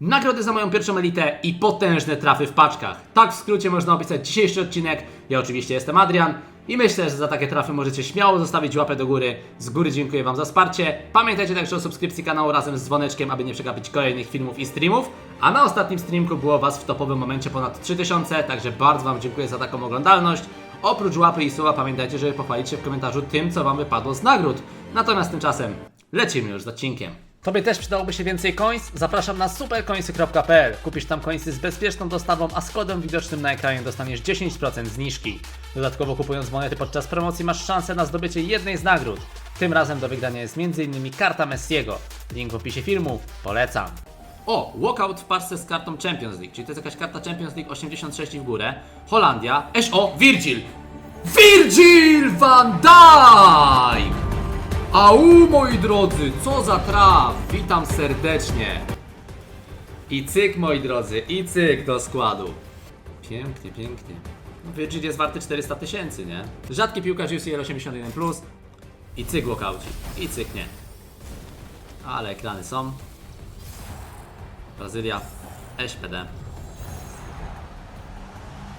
nagrody za moją pierwszą elitę i potężne trafy w paczkach. Tak w skrócie można opisać dzisiejszy odcinek. Ja oczywiście jestem Adrian i myślę, że za takie trafy możecie śmiało zostawić łapę do góry. Z góry dziękuję Wam za wsparcie. Pamiętajcie także o subskrypcji kanału razem z dzwoneczkiem, aby nie przegapić kolejnych filmów i streamów. A na ostatnim streamku było Was w topowym momencie ponad 3000, także bardzo Wam dziękuję za taką oglądalność. Oprócz łapy i słowa pamiętajcie, żeby pochwalić się w komentarzu tym, co Wam wypadło z nagród. Natomiast tymczasem lecimy już z odcinkiem. Tobie też przydałoby się więcej coins? Zapraszam na supercoinsy.pl. Kupisz tam coinsy z bezpieczną dostawą, a z kodem widocznym na ekranie dostaniesz 10% zniżki. Dodatkowo kupując monety podczas promocji masz szansę na zdobycie jednej z nagród. Tym razem do wygrania jest m.in. karta Messiego. Link w opisie filmu. Polecam. O, walkout w parce z kartą Champions League, czyli to jest jakaś karta Champions League 86 i w górę. Holandia. SO, Virgil! Virgil van Dijk! Au moi drodzy, co za traf! Witam serdecznie. I cyk moi drodzy, i cyk do składu. Pięknie, pięknie. No, Virgil jest warty 400 tysięcy, nie? Rzadki piłkarz UCL 81+. Plus. I cyk walkouci. I cyk nie. Ale ekrany są. Brazylia. SPD.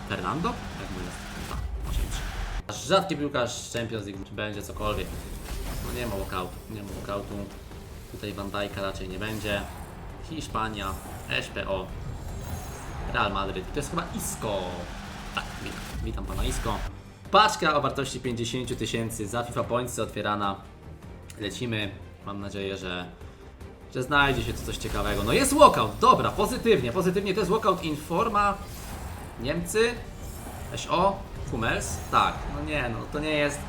Fernando? Jak mu jest? Rzadki piłkarz Champions League, czy będzie cokolwiek. No nie ma walkoutu, nie ma walkoutu. Tutaj Van Dijk'a raczej nie będzie. Hiszpania, SPO, Real Madryt. To jest chyba Isco. Tak, witam, witam pana Isco. Paczka o wartości 50 000 tysięcy za FIFA Points otwierana. Lecimy. Mam nadzieję, że, że znajdzie się tu coś ciekawego. No jest walkout, dobra, pozytywnie, pozytywnie. To jest walkout Informa. Niemcy. SO. Hummels. Tak, no nie, no to nie jest.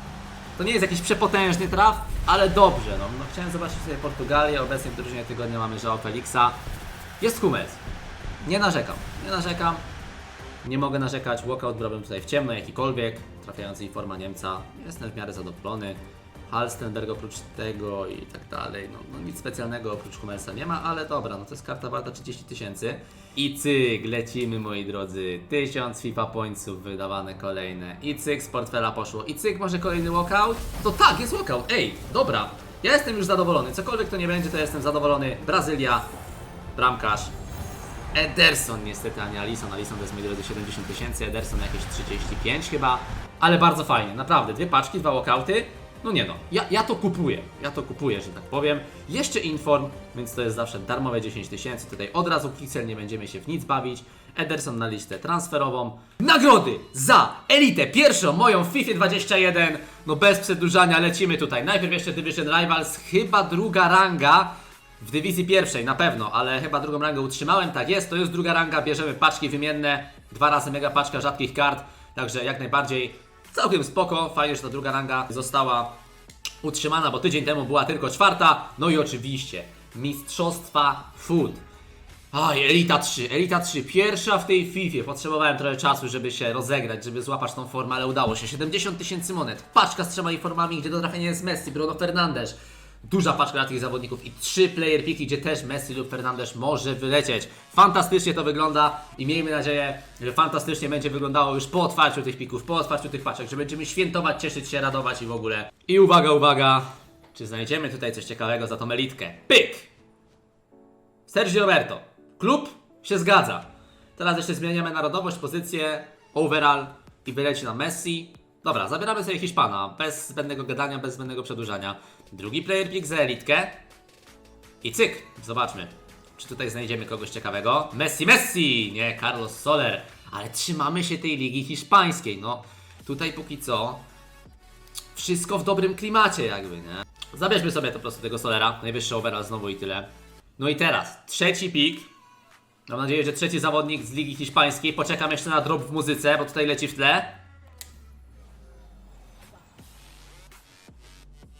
To nie jest jakiś przepotężny traf, ale dobrze. No, no chciałem zobaczyć sobie Portugalię. Obecnie w drużynie tygodnia mamy Joao Felixa. Jest Hummels. Nie narzekam, nie narzekam. Nie mogę narzekać. Walkout brałbym tutaj w ciemno, jakikolwiek. Trafiający informa Niemca. Jestem w miarę zadowolony. Halstenberg oprócz tego i tak dalej. No, no nic specjalnego oprócz Hummelsa nie ma, ale dobra, no to jest karta warta 30 tysięcy. I cyk, lecimy moi drodzy. 1000 FIFA pointsów wydawane kolejne. I cyk, z portfela poszło. I cyk, może kolejny walkout? To tak, jest walkout. Ej, dobra. Ja jestem już zadowolony. Cokolwiek to nie będzie, to jestem zadowolony. Brazylia, bramkarz. Ederson niestety, a nie Alison. Alison to jest moi drodzy 70 tysięcy, Ederson jakieś 35 chyba. Ale bardzo fajnie, naprawdę. Dwie paczki, dwa walkouty. No nie no, ja, ja to kupuję, ja to kupuję, że tak powiem. Jeszcze Inform, więc to jest zawsze darmowe 10 tysięcy. Tutaj od razu Pixel, nie będziemy się w nic bawić. Ederson na listę transferową. Nagrody za elitę pierwszą, moją w FIFA 21. No bez przedłużania lecimy tutaj. Najpierw jeszcze Division Rivals, chyba druga ranga. W dywizji pierwszej na pewno, ale chyba drugą rangę utrzymałem. Tak jest, to jest druga ranga. Bierzemy paczki wymienne. Dwa razy mega paczka rzadkich kart. Także jak najbardziej całkiem spoko. Fajnie, że ta druga ranga została utrzymana, bo tydzień temu była tylko czwarta. No i oczywiście Mistrzostwa Food. Oj, Elita 3, Elita 3, pierwsza w tej FIFA. Potrzebowałem trochę czasu, żeby się rozegrać, żeby złapać tą formę, ale udało się. 70 tysięcy monet, paczka z trzema informami, gdzie do trafienia jest Messi, Bruno Fernandes. Duża paczka dla tych zawodników i trzy player piki, gdzie też Messi lub Fernandes może wylecieć. Fantastycznie to wygląda i miejmy nadzieję, że fantastycznie będzie wyglądało już po otwarciu tych pików, po otwarciu tych paczek, że będziemy świętować, cieszyć się, radować i w ogóle. I uwaga, uwaga, czy znajdziemy tutaj coś ciekawego za tą elitkę? Pyk! Sergio Roberto. Klub się zgadza. Teraz jeszcze zmieniamy narodowość, pozycję, overall i wyleci na Messi. Dobra, zabieramy sobie Hiszpana, bez zbędnego gadania, bez zbędnego przedłużania. Drugi player pick za elitkę. I cyk, zobaczmy, czy tutaj znajdziemy kogoś ciekawego. Messi, Messi! Nie, Carlos Soler. Ale trzymamy się tej ligi hiszpańskiej, no. Tutaj póki co wszystko w dobrym klimacie jakby, nie? Zabierzmy sobie to po prostu tego Solera, najwyższy overall znowu i tyle. No i teraz, trzeci pik. Mam nadzieję, że trzeci zawodnik z Ligi Hiszpańskiej. Poczekam jeszcze na drop w muzyce, bo tutaj leci w tle.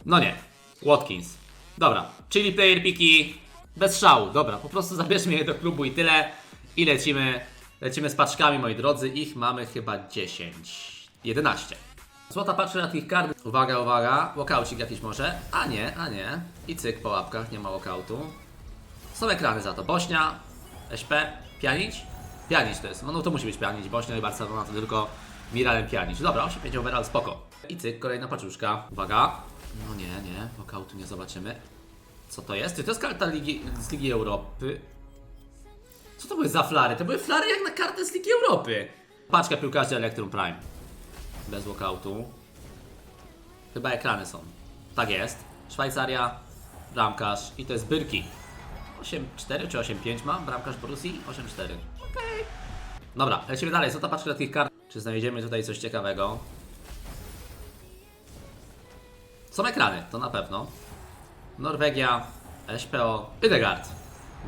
No nie, Watkins. Dobra, czyli player piki bez szału. Dobra, po prostu zabierzmy je do klubu i tyle. I lecimy, lecimy z paczkami, moi drodzy. Ich mamy chyba 10, 11. Złota paczka na tych kart. Uwaga, uwaga. Walkaucik jakiś może. A nie, a nie. I cyk po łapkach, nie ma walkautu. Są ekrany za to. Bośnia, SP, Pianić? Pianić to jest. No, no to musi być Pianić. Bośnia i Barcelona to tylko Miralem Pianić. Dobra, 8-5 overall, spoko. I cyk, kolejna paczuszka. Uwaga. No nie, nie, walkoutu nie zobaczymy. Co to jest? Czy to jest karta Ligi, z Ligi Europy? były za flary? To były flary jak na kartę z Ligi Europy. Paczka piłkarzy Electrum Prime. Bez walkoutu. Chyba ekrany są. Tak jest. Szwajcaria, bramkarz i to jest Byrki. 8-4 czy 8-5 ma bramkarz Borussii? 8-4. Okej. Dobra, lecimy dalej. Co ta paczka takich kart? Czy znajdziemy tutaj coś ciekawego? Są ekrany, to na pewno. Norwegia, SPO, Ydegard.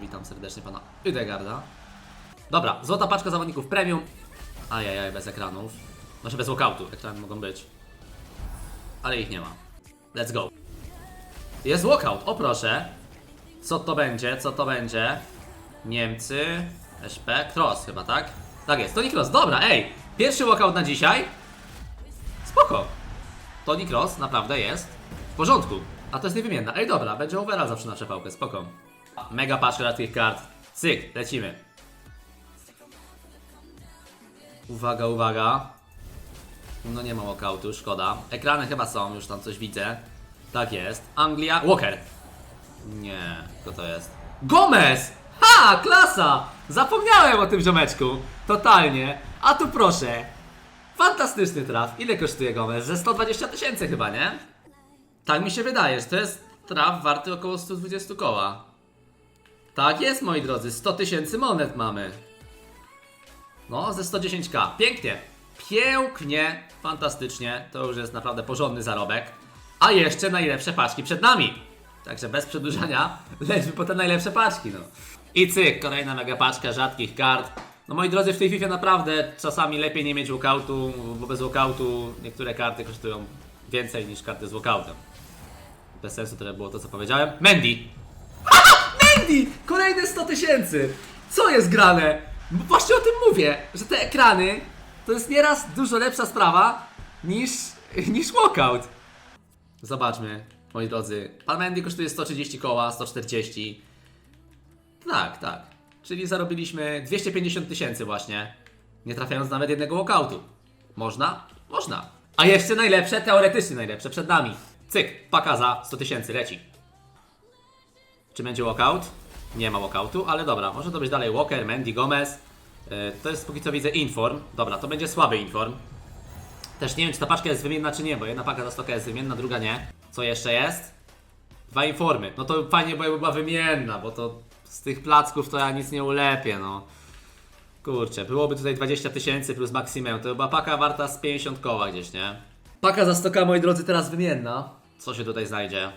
Witam serdecznie pana Ydegarda. Dobra, złota paczka zawodników premium. Ajajaj, bez ekranów. Znaczy bez walkoutu, ekrany mogą być. Ale ich nie ma. Let's go. Jest walkout, o proszę. Co to będzie, co to będzie? Niemcy, SP, Cross chyba, tak? Tak jest, Tony Cross, dobra, ej! Pierwszy walkout na dzisiaj. Spoko. Tony Cross naprawdę jest w porządku. A to jest niewymienna. Ej, dobra, będzie overall zawsze na przepałkę, spoko. Mega paczka rzadkich kart. Cyk, lecimy. Uwaga, uwaga. No nie ma walkoutu, szkoda. Ekrany chyba są, już tam coś widzę. Tak jest. Anglia, Walker. Nie, kto to jest? Gomez! Ha, klasa! Zapomniałem o tym ziomeczku. Totalnie. A tu proszę. Fantastyczny traf. Ile kosztuje Gomez? Ze 120 tysięcy chyba, nie? Tak mi się wydaje, że to jest traf warty około 120 koła. Tak jest, moi drodzy. 100 tysięcy monet mamy. No, ze 110k. Pięknie. Pięknie. Fantastycznie. To już jest naprawdę porządny zarobek. A jeszcze najlepsze paczki przed nami. Także bez przedłużania lecimy po te najlepsze paczki, no. I cyk, kolejna mega paczka rzadkich kart. No moi drodzy, w tej FIFA naprawdę czasami lepiej nie mieć walkoutu, bo bez walkoutu niektóre karty kosztują więcej niż karty z walkoutem. Bez sensu tyle było to, co powiedziałem. Mandy! Mandy! Kolejne 100 tysięcy! Co jest grane? Bo Właśnie o tym mówię, że te ekrany to jest nieraz dużo lepsza sprawa niż, niż walkout. Zobaczmy, moi drodzy. Pan Mendy kosztuje 130 koła, 140. Tak, tak. Czyli zarobiliśmy 250 tysięcy właśnie, nie trafiając nawet jednego walkoutu. Można? Można. A jeszcze najlepsze, teoretycznie najlepsze przed nami. Cyk, paka za 100 tysięcy, leci. Czy będzie walkout? Nie ma walkoutu, ale dobra, może to być dalej Walker, Mandy, Gomez. Yy, to jest póki co widzę inform. Dobra, to będzie słaby inform. Też nie wiem, czy ta paczka jest wymienna, czy nie, bo jedna paka za stoka jest wymienna, druga nie. Co jeszcze jest? Dwa informy. No to fajnie, bo jakby była wymienna, bo to z tych placków to ja nic nie ulepię, no. Kurczę, byłoby tutaj 20 tysięcy plus maksimum, to była paka warta z 50 koła gdzieś, nie? Paka za stoka, moi drodzy, teraz wymienna. Co się tutaj znajdzie?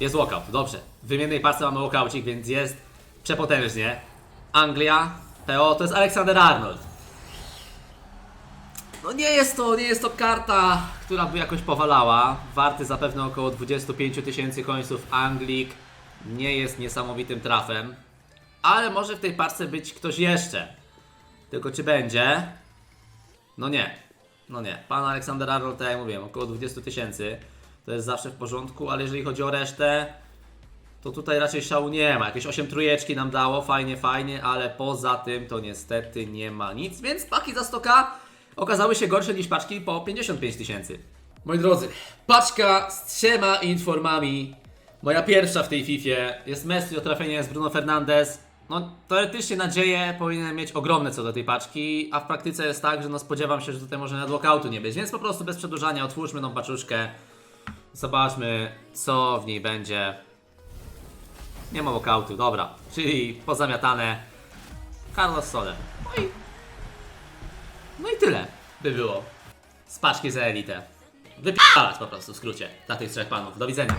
Jest walkout, dobrze. W wymiennej parce mamy walkoucik, więc jest przepotężnie. Anglia, PO, to jest Aleksander Arnold. No nie jest to, nie jest to karta, która by jakoś powalała. Warty zapewne około 25 tysięcy końców Anglik. Nie jest niesamowitym trafem. Ale może w tej parce być ktoś jeszcze. Tylko czy będzie? No nie. No nie. Pan Aleksander Arnold, tak jak mówiłem, około 20 tysięcy. To jest zawsze w porządku, ale jeżeli chodzi o resztę, to tutaj raczej szału nie ma. Jakieś 8 trójeczki nam dało, fajnie, fajnie, ale poza tym to niestety nie ma nic, więc paki za 100k okazały się gorsze niż paczki po 55 tysięcy. Moi drodzy, paczka z trzema informami. Moja pierwsza w tej Fifie jest Messi o trafienie z Bruno Fernandes. No, teoretycznie nadzieje powinien mieć ogromne co do tej paczki, a w praktyce jest tak, że no spodziewam się, że tutaj może nawet walkoutu nie być, więc po prostu bez przedłużania otwórzmy tą paczuszkę. Zobaczmy, co w niej będzie. Nie ma walkoutu, dobra. Czyli pozamiatane. Carlos Soler. No i, no i tyle by było. Z paczki za elitę. Wypalać po prostu w skrócie dla tych trzech panów. Do widzenia.